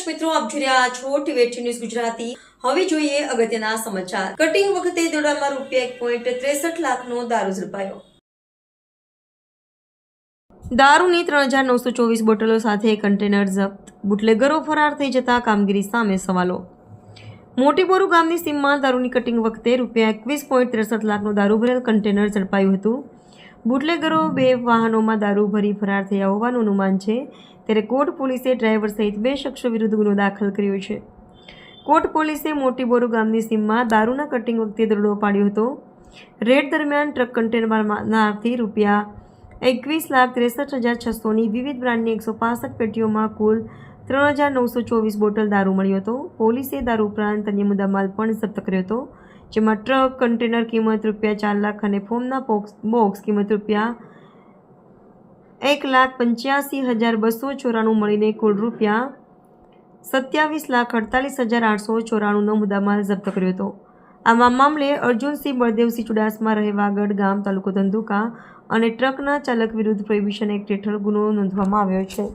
દર્શક મિત્રો, આપ જોઈ રહ્યા છો ટીવેટ ન્યૂઝ ગુજરાતી. હવે જોઈએ અગત્યના સમાચાર. કટિંગ વખતે દોડામાં રૂપિયા એક પોઈન્ટ ત્રેસઠ લાખનો દારૂ ઝડપાયો. દારૂની ત્રણ હજાર નવસો ચોવીસ બોટલો સાથે કન્ટેનર જપ્ત. બુટલેગરો ફરાર થઈ જતા કામગીરી સામે સવાલો. મોટીબોરુ ગામની સીમમાં દારૂની કટિંગ વખતે રૂપિયા એકવીસ પોઈન્ટ ત્રેસઠ લાખનો દારૂ ભરેલ કન્ટેનર ઝડપાયું હતું. બુટલેગરો બે વાહનોમાં દારૂ ભરી ફરાર થયા હોવાનું અનુમાન છે. ત્યારે કોટ પોલીસે ડ્રાઈવર સહિત બે શખ્સો વિરુદ્ધ ગુનો દાખલ કર્યો છે. કોટ પોલીસે મોટી બોરુ ગામની સીમમાં દારૂના કટિંગ વખતે દરોડો પાડ્યો હતો. રેડ દરમિયાન ટ્રક કન્ટેનરમાંથી રૂપિયા એકવીસ લાખ ત્રેસઠ હજાર છસોની વિવિધ બ્રાન્ડની એકસો પાસઠ પેટીઓમાં કુલ ત્રણ હજાર નવસો ચોવીસ બોટલ દારૂ મળ્યો હતો. પોલીસે દારૂ ઉપરાંત અન્ય મુદ્દામાલ પણ જપ્ત કર્યો હતો. જેમાં ટ્રક, કન્ટેનર કિંમત રૂપિયા ચાર લાખ અને ફોર્મના બોક્સ બોક્સ કિંમત રૂપિયા એક લાખ પંચ્યાસી હજાર બસો ચોરાણું મળીને કુલ રૂપિયા સત્યાવીસ લાખ અડતાલીસ હજાર આઠસો ચોરાણુંનો મુદ્દામાલ જપ્ત કર્યો હતો. આમાં મામલે અર્જુનસિંહ બળદેવસિંહ ચુડાસમા રહેવાગઢ ગામ તાલુકો ધંધુકા અને ટ્રકના ચાલક વિરુદ્ધ પ્રોહિબિશન એક્ટ હેઠળ ગુનો નોંધવામાં આવ્યો છે.